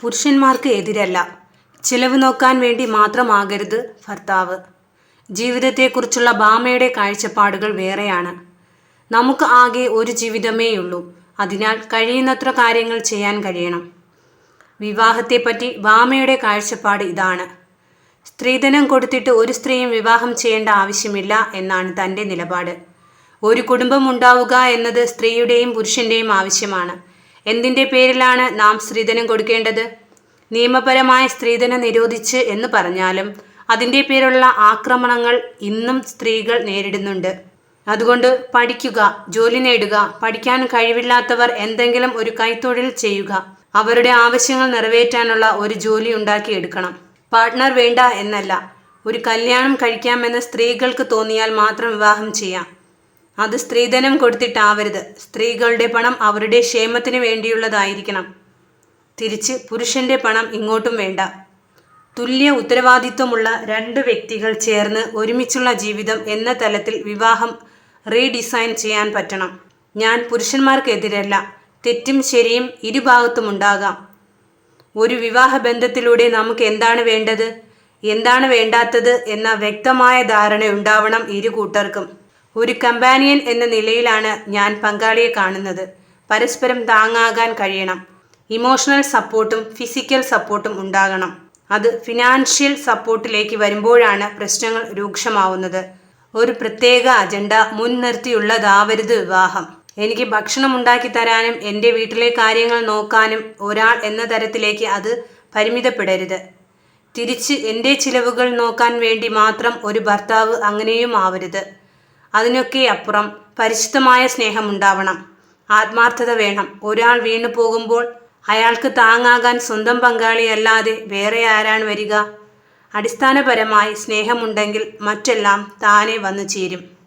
പുരുഷന്മാർക്ക് എതിരല്ല. ചിലവ് നോക്കാൻ വേണ്ടി മാത്രമാകരുത് ഭർത്താവ്. ജീവിതത്തെക്കുറിച്ചുള്ള ബാമയുടെ കാഴ്ചപ്പാടുകൾ വേറെയാണ്. നമുക്ക് ആകെ ഒരു ജീവിതമേയുള്ളൂ. അതിനാൽ കഴിയുന്നത്ര കാര്യങ്ങൾ ചെയ്യാൻ കഴിയണം. വിവാഹത്തെപ്പറ്റി ബാമയുടെ കാഴ്ചപ്പാട് ഇതാണ്. സ്ത്രീധനം കൊടുത്തിട്ട് ഒരു സ്ത്രീയും വിവാഹം ചെയ്യേണ്ട ആവശ്യമില്ല എന്നാണ് തന്റെ നിലപാട്. ഒരു കുടുംബം ഉണ്ടാവുക എന്നത് സ്ത്രീയുടെയും പുരുഷന്റെയും ആവശ്യമാണ്. എന്തിന്റെ പേരിലാണ് നാം സ്ത്രീധനം കൊടുക്കേണ്ടത്? നിയമപരമായ സ്ത്രീധനം നിരോധിച്ച് എന്ന് പറഞ്ഞാലും അതിന്റെ പേരുള്ള ആക്രമണങ്ങൾ ഇന്നും സ്ത്രീകൾ നേരിടുന്നുണ്ട്. അതുകൊണ്ട് പഠിക്കുക ജോലി നേടുക പഠിക്കാൻ കഴിവില്ലാത്തവർ എന്തെങ്കിലും ഒരു കൈത്തൊഴിൽ ചെയ്യുക. അവരുടെ ആവശ്യങ്ങൾ നിറവേറ്റാനുള്ള ഒരു ജോലി ഉണ്ടാക്കിയെടുക്കണം. പാർട്ട്ണർ വേണ്ട എന്നല്ല. ഒരു കല്യാണം കഴിക്കാമെന്ന് സ്ത്രീകൾക്ക് തോന്നിയാൽ മാത്രം വിവാഹം ചെയ്യാം. അത് സ്ത്രീധനം കൊടുത്തിട്ടാവരുത്. സ്ത്രീകളുടെ പണം അവരുടെ ക്ഷേമത്തിന് വേണ്ടിയുള്ളതായിരിക്കണം. തിരിച്ച് പുരുഷന്റെ പണം ഇങ്ങോട്ടും വേണ്ട. തുല്യ ഉത്തരവാദിത്വമുള്ള രണ്ട് വ്യക്തികൾ ചേർന്ന് ഒരുമിച്ചുള്ള ജീവിതം എന്ന തലത്തിൽ വിവാഹം റീഡിസൈൻ ചെയ്യാൻ പറ്റണം. ഞാൻ പുരുഷന്മാർക്കെതിരല്ല. തെറ്റും ശരിയും ഇരുഭാഗത്തും ഉണ്ടാകാം. ഒരു വിവാഹ ബന്ധത്തിലൂടെ നമുക്ക് എന്താണ് വേണ്ടത്? എന്താണ് വേണ്ടാത്തത്? എന്ന വ്യക്തമായ ധാരണ ഉണ്ടാവണം ഇരു കൂട്ടർക്കും. ഒരു കമ്പാനിയൻ എന്ന നിലയിലാണ് ഞാൻ പങ്കാളിയെ കാണുന്നത്. പരസ്പരം താങ്ങാകാൻ കഴിയണം. ഇമോഷണൽ സപ്പോർട്ടും ഫിസിക്കൽ സപ്പോർട്ടും ഉണ്ടാകണം. അത് ഫിനാൻഷ്യൽ സപ്പോർട്ടിലേക്ക് വരുമ്പോഴാണ് പ്രശ്നങ്ങൾ രൂക്ഷമാവുന്നത്. ഒരു പ്രത്യേക അജണ്ട മുൻനിർത്തിയുള്ളതാവരുത് വിവാഹം. എനിക്ക് ഭക്ഷണം ഉണ്ടാക്കി തരാനും എന്റെ വീട്ടിലെ കാര്യങ്ങൾ നോക്കാനും ഒരാൾ എന്ന തരത്തിലേക്ക് അത് പരിമിതപ്പെടരുത്. തിരിച്ച് എന്റെ ചിലവുകൾ നോക്കാൻ വേണ്ടി മാത്രം ഒരു ഭർത്താവ് അങ്ങനെയും ആവരുത്. അതിനൊക്കെ അപ്പുറം പരിശുദ്ധമായ സ്നേഹമുണ്ടാവണം. ആത്മാർത്ഥത വേണം. ഒരാൾ വീണു പോകുമ്പോൾ അയാൾക്ക് താങ്ങാകാൻ സ്വന്തം പങ്കാളിയല്ലാതെ വേറെ ആരാണ് വരിക? അടിസ്ഥാനപരമായി സ്നേഹമുണ്ടെങ്കിൽ മറ്റെല്ലാം താനെ വന്നു ചേരും.